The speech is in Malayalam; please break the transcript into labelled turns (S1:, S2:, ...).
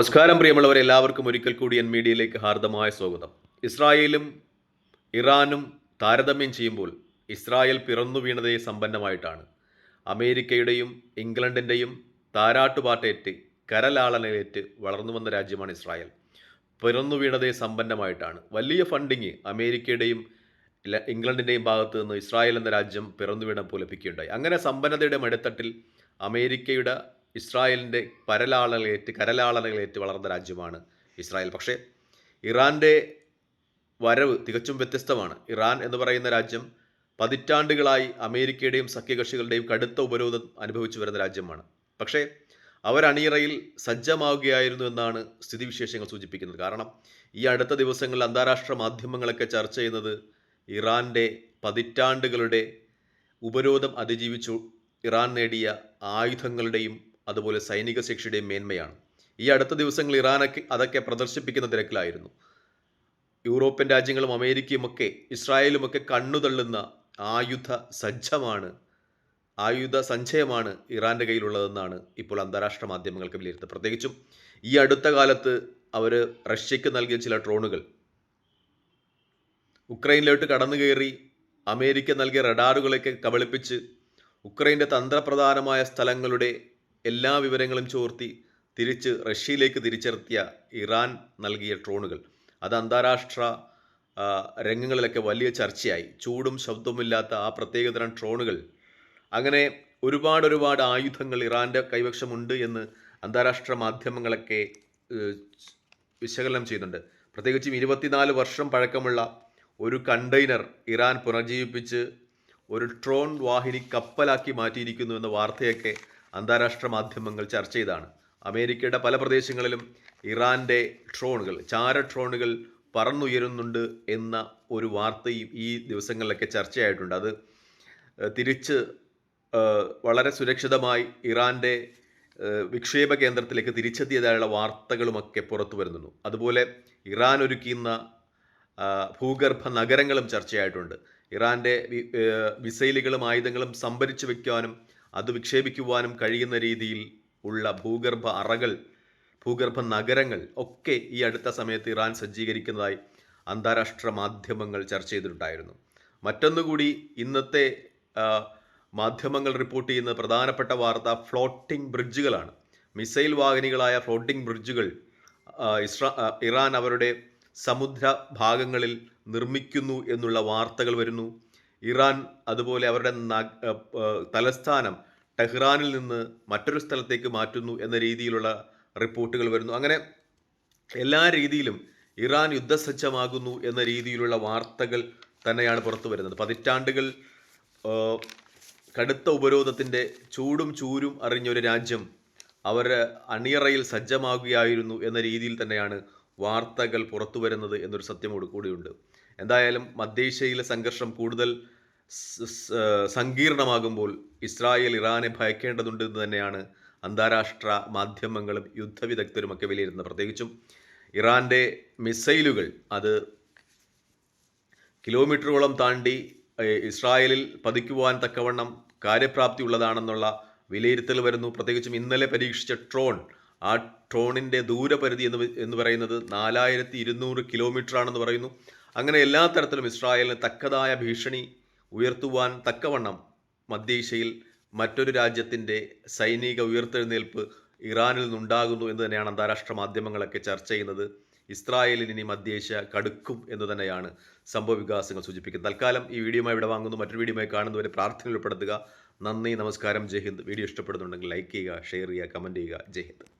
S1: നമസ്കാരം പ്രിയമുള്ളവരെ എല്ലാവർക്കും ഒരിക്കൽ കൂടി എൻ മീഡിയയിലേക്ക് ഹാർദമായ സ്വാഗതം. ഇസ്രായേലും ഇറാനും താരതമ്യം ചെയ്യുമ്പോൾ ഇസ്രായേൽ പിറന്നു വീണതേ സമ്പന്നമായിട്ടാണ്. അമേരിക്കയുടെയും ഇംഗ്ലണ്ടിന്റെയും താരാട്ടുപാട്ടേറ്റ് കരലാളനേറ്റ് വളർന്നു വന്ന രാജ്യമാണ് ഇസ്രായേൽ. പിറന്നു വീണതേ സമ്പന്നമായിട്ടാണ്. വലിയ ഫണ്ടിങ് അമേരിക്കയുടെയും ഇംഗ്ലണ്ടിന്റെയും ഭാഗത്ത് നിന്ന് ഇസ്രായേൽ എന്ന രാജ്യം പിറന്നു വീണപ്പോൾ ലഭിക്കുകയുണ്ടായി. അങ്ങനെ സമ്പന്നതയുടെ മടിത്തട്ടിൽ അമേരിക്കയുടെ ഇസ്രായേലിന്റെ പരലാളകളേറ്റ് കരലാളനകളേറ്റ് വളർന്ന രാജ്യമാണ് ഇസ്രായേൽ. പക്ഷേ ഇറാന്റെ വരവ് തികച്ചും വ്യത്യസ്തമാണ്. ഇറാൻ എന്ന് പറയുന്ന രാജ്യം പതിറ്റാണ്ടുകളായി അമേരിക്കയുടെയും സഖ്യകക്ഷികളുടെയും കടുത്ത ഉപരോധം അനുഭവിച്ചു വരുന്ന രാജ്യമാണ്. പക്ഷേ അവരണിയറയിൽ സജ്ജമാവുകയായിരുന്നു എന്നാണ് സ്ഥിതിവിശേഷങ്ങൾ സൂചിപ്പിക്കുന്നത്. കാരണം ഈ അടുത്ത ദിവസങ്ങളിൽ അന്താരാഷ്ട്ര മാധ്യമങ്ങളൊക്കെ ചർച്ച ചെയ്യുന്നത് ഇറാന്റെ പതിറ്റാണ്ടുകളുടെ ഉപരോധം അതിജീവിച്ചു ഇറാൻ നേടിയ ആയുധങ്ങളുടെയും അതുപോലെ സൈനിക ശിക്ഷയുടെയും മേന്മയാണ്. ഈ അടുത്ത ദിവസങ്ങൾ ഇറാനൊക്കെ അതൊക്കെ പ്രദർശിപ്പിക്കുന്ന തിരക്കിലായിരുന്നു. യൂറോപ്യൻ രാജ്യങ്ങളും അമേരിക്കയുമൊക്കെ ഇസ്രായേലുമൊക്കെ കണ്ണുതള്ളുന്ന ആയുധ സജ്ജമാണ് ആയുധ സഞ്ചയമാണ് ഇറാന്റെ കയ്യിലുള്ളതെന്നാണ് ഇപ്പോൾ അന്താരാഷ്ട്ര മാധ്യമങ്ങൾക്ക് വിലയിരുത്തുന്നത് പ്രത്യേകിച്ചും ഈ അടുത്ത കാലത്ത് അവർ റഷ്യക്ക് നൽകിയ ചില ഡ്രോണുകൾ. ഉക്രൈനിലോട്ട് കടന്നു കയറി അമേരിക്ക നൽകിയ റഡാറുകളൊക്കെ കബളിപ്പിച്ച് ഉക്രൈന്റെ തന്ത്രപ്രധാനമായ സ്ഥലങ്ങളുടെ എല്ലാ വിവരങ്ങളും ചോർത്തി തിരിച്ച് റഷ്യയിലേക്ക് തിരിച്ചെത്തിയ ഇറാൻ നൽകിയ ഡ്രോണുകൾ. അത് അന്താരാഷ്ട്ര രംഗങ്ങളിലൊക്കെ വലിയ ചർച്ചയായി. ചൂടും ശബ്ദവുമില്ലാത്ത ആ പ്രത്യേകതരം ഡ്രോണുകൾ. അങ്ങനെ ഒരുപാട് ഒരുപാട് ആയുധങ്ങൾ ഇറാന്റെ കൈവശമുണ്ട് എന്ന് അന്താരാഷ്ട്ര മാധ്യമങ്ങളൊക്കെ വിശകലനം ചെയ്യുന്നുണ്ട്. പ്രത്യേകിച്ചും ഇരുപത്തിനാല് വർഷം പഴക്കമുള്ള ഒരു കണ്ടെയ്നർ ഇറാൻ പുനർജീവിപ്പിച്ച് ഒരു ട്രോൺ വാഹിനി കപ്പലാക്കി മാറ്റിയിരിക്കുന്നു എന്ന വാർത്തയൊക്കെ അന്താരാഷ്ട്ര മാധ്യമങ്ങൾ ചർച്ച ചെയ്താണ്. അമേരിക്കയുടെ പല പ്രദേശങ്ങളിലും ഇറാന്റെ ഡ്രോണുകൾ ചാര ഡ്രോണുകൾ പറന്നുയരുന്നുണ്ട് എന്ന ഒരു വാർത്തയും ഈ ദിവസങ്ങളിലൊക്കെ ചർച്ചയായിട്ടുണ്ട്. അത് തിരിച്ച് വളരെ സുരക്ഷിതമായി ഇറാന്റെ വിക്ഷേപ കേന്ദ്രത്തിലേക്ക് തിരിച്ചെത്തിയതായുള്ള വാർത്തകളുമൊക്കെ പുറത്തു വരുന്നു അതുപോലെ ഇറാൻ ഒരുക്കുന്ന ഭൂഗർഭ നഗരങ്ങളും ചർച്ചയായിട്ടുണ്ട്. ഇറാന്റെ മിസൈലുകളും ആയുധങ്ങളും സംഭരിച്ചു വയ്ക്കുവാനും അത് വിക്ഷേപിക്കുവാനും കഴിയുന്ന രീതിയിൽ ഉള്ള ഭൂഗർഭ അറകൾ ഭൂഗർഭ നഗരങ്ങൾ ഒക്കെ ഈ അടുത്ത സമയത്ത് ഇറാൻ സജ്ജീകരിക്കുന്നതായി അന്താരാഷ്ട്ര മാധ്യമങ്ങൾ ചർച്ച ചെയ്തിട്ടുണ്ടായിരുന്നു. മറ്റൊന്നുകൂടി ഇന്നത്തെ മാധ്യമങ്ങൾ റിപ്പോർട്ട് ചെയ്യുന്ന പ്രധാനപ്പെട്ട വാർത്ത ഫ്ലോട്ടിംഗ് ബ്രിഡ്ജുകളാണ്. മിസൈൽ വാഹിനികളായ ഫ്ലോട്ടിംഗ് ബ്രിഡ്ജുകൾ ഇസ്രാ ഇറാൻ അവരുടെ സമുദ്ര ഭാഗങ്ങളിൽ നിർമ്മിക്കുന്നു എന്നുള്ള വാർത്തകൾ വരുന്നു. ഇറാൻ അതുപോലെ അവരുടെ തലസ്ഥാനം ടെഹ്റാനിൽ നിന്ന് മറ്റൊരു സ്ഥലത്തേക്ക് മാറ്റുന്നു എന്ന രീതിയിലുള്ള റിപ്പോർട്ടുകൾ വരുന്നു. അങ്ങനെ എല്ലാ രീതിയിലും ഇറാൻ യുദ്ധസജ്ജമാകുന്നു എന്ന രീതിയിലുള്ള വാർത്തകൾ തന്നെയാണ് പുറത്തു വരുന്നത്. പതിറ്റാണ്ടുകൾ കടുത്ത ഉപരോധത്തിന്റെ ചൂടും ചൂരും അറിഞ്ഞൊരു രാജ്യം അവർ അണിയറയിൽ സജ്ജമാകുകയായിരുന്നു എന്ന രീതിയിൽ തന്നെയാണ് വാർത്തകൾ പുറത്തു വരുന്നത് എന്നൊരു സത്യമോട് കൂടിയുണ്ട്. എന്തായാലും മധ്യേഷ്യയിലെ സംഘർഷം കൂടുതൽ സങ്കീർണമാകുമ്പോൾ ഇസ്രായേൽ ഇറാനെ ഭയക്കേണ്ടതുണ്ട് എന്ന് തന്നെയാണ് അന്താരാഷ്ട്ര മാധ്യമങ്ങളും യുദ്ധവിദഗ്ധരുമൊക്കെ വിലയിരുത്തുന്നത്. പ്രത്യേകിച്ചും ഇറാന്റെ മിസൈലുകൾ അത് കിലോമീറ്ററുകളോളം താണ്ടി ഇസ്രായേലിൽ പതിക്കുവാൻ തക്കവണ്ണം കാര്യപ്രാപ്തി ഉള്ളതാണെന്നുള്ള വിലയിരുത്തൽ വരുന്നു. പ്രത്യേകിച്ചും ഇന്നലെ പരീക്ഷിച്ച ട്രോൺ ആ ട്രോണിന്റെ ദൂരപരിധി എന്ന് എന്ന് പറയുന്നത് നാലായിരത്തി ഇരുന്നൂറ് കിലോമീറ്റർ ആണെന്ന് പറയുന്നു. അങ്ങനെ എല്ലാ തരത്തിലും ഇസ്രായേലിന് തക്കതായ ഭീഷണി ഉയർത്തുവാൻ തക്കവണ്ണം മധ്യേഷ്യയിൽ മറ്റൊരു രാജ്യത്തിന്റെ സൈനിക ഉയർത്തെഴുന്നേൽപ്പ് ഇറാനിൽ നിന്നുണ്ടാകുന്നു എന്ന് തന്നെയാണ് അന്താരാഷ്ട്ര മാധ്യമങ്ങളൊക്കെ ചർച്ച ചെയ്യുന്നത്. ഇസ്രായേലിന് ഇനി മധ്യേഷ്യ കടുക്കും എന്ന് തന്നെയാണ് സംഭവ വികാസങ്ങൾ സൂചിപ്പിക്കുന്നത്. തൽക്കാലം ഈ വീഡിയോമായി ഇവിടെ വാങ്ങുന്നു. മറ്റൊരു വീഡിയോമായി കാണുന്നവരെ പ്രാർത്ഥനയിൽ ഉൾപ്പെടുത്തുക. നന്ദി നമസ്കാരം. ജയ് ഹിന്ദ്. വീഡിയോ ഇഷ്ടപ്പെടുന്നുണ്ടെങ്കിൽ ലൈക്ക് ചെയ്യുക ഷെയർ ചെയ്യുക കമന്റ് ചെയ്യുക. ജയ് ഹിന്ദ്.